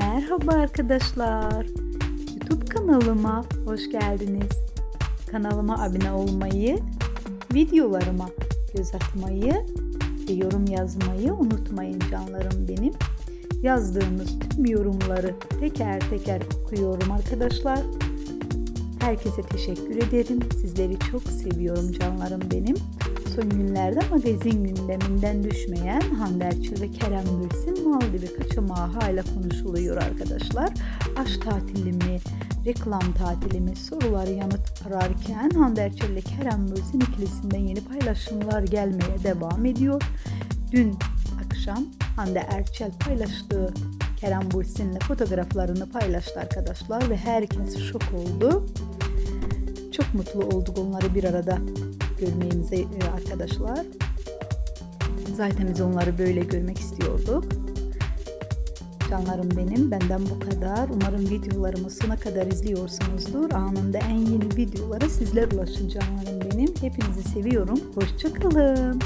Merhaba arkadaşlar. YouTube kanalıma hoş geldiniz. Kanalıma abone olmayı, videolarıma göz atmayı ve yorum yazmayı unutmayın canlarım benim. Yazdığınız tüm yorumları teker teker okuyorum arkadaşlar. Herkese teşekkür ederim. Sizleri çok seviyorum canlarım benim. Son günlerde magazin gündeminden düşmeyen Hande Erçel ve Kerem Bürsin Maldivi kaçamağı hala konuşuluyor arkadaşlar. Aşk tatili mi, reklam tatili mi soruları yanıt ararken Hande Erçel ile Kerem Bürsin ikilisinden yeni paylaşımlar gelmeye devam ediyor. Dün akşam Hande Erçel paylaştığı Kerem Bürsin'le fotoğraflarını paylaştı arkadaşlar ve herkes şok oldu. Çok mutlu olduk onları bir arada görmeyimize e, arkadaşlar. Zaten biz onları böyle görmek istiyorduk. Canlarım benim benden bu kadar. Umarım videolarımı sona kadar izliyorsunuzdur. Anında en yeni videolara sizler ulaşın canlarım benim. Hepinizi seviyorum. Hoşçakalın.